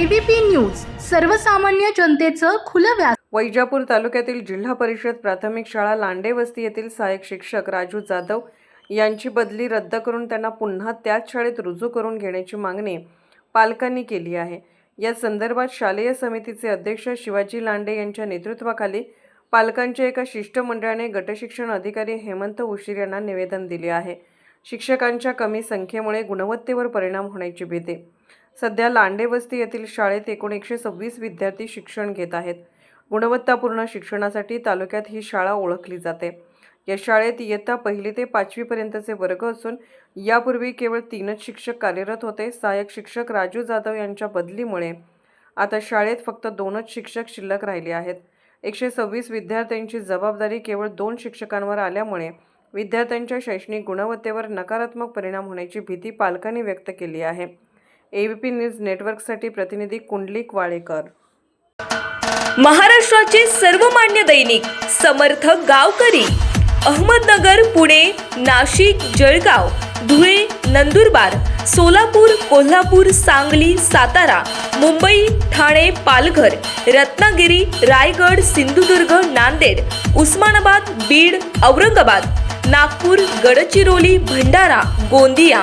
ABP news सर्वसामान्य जनतेचं खुलं व्यास वैजापूर तालुक्यातील जिल्हा परिषद प्राथमिक शाळा लांडे वस्ती येथील सहाय्यक शिक्षक राजू जाधव यांची बदली रद्द करून त्यांना पुन्हा त्याच शाळेत रुजू करून घेण्याची मागणी पालकांनी केली आहे. या संदर्भात शालेय समितीचे अध्यक्ष शिवाजी लांडे यांच्या नेतृत्वाखाली पालकांच्या एका शिष्टमंडळाने गटशिक्षण अधिकारी हेमंत उशीर यांना निवेदन दिले आहे. शिक्षकांच्या कमी संख्येमुळे गुणवत्तेवर परिणाम होण्याची भीती सध्या लांडे वस्ती येथील शाळेत एकूण एकशे सव्वीस विद्यार्थी शिक्षण घेत आहेत. गुणवत्तापूर्ण शिक्षणासाठी तालुक्यात ही शाळा ओळखली जाते. या शाळेत इयत्ता पहिली ते पाचवीपर्यंतचे वर्ग असून यापूर्वी केवळ तीनच शिक्षक कार्यरत होते. सहाय्यक शिक्षक राजू जाधव यांच्या बदलीमुळे आता शाळेत फक्त दोनच शिक्षक शिल्लक राहिले आहेत. एकशे सव्वीस विद्यार्थ्यांची जबाबदारी केवळ दोन शिक्षकांवर आल्यामुळे विद्यार्थ्यांच्या शैक्षणिक गुणवत्तेवर नकारात्मक परिणाम होण्याची भीती पालकांनी व्यक्त केली आहे. एबीपी न्यूज नेटवर्कसाठी प्रतिनिधी कुंडलिक वाळेकर. महाराष्ट्राचे सर्वमान्य दैनिक समर्थ गावकरी अहमदनगर पुणे नाशिक जळगाव धुळे नंदुरबार सोलापूर कोल्हापूर सांगली सातारा मुंबई ठाणे पालघर रत्नागिरी रायगड सिंधुदुर्ग नांदेड उस्मानाबाद बीड औरंगाबाद नागपूर गडचिरोली भंडारा गोंदिया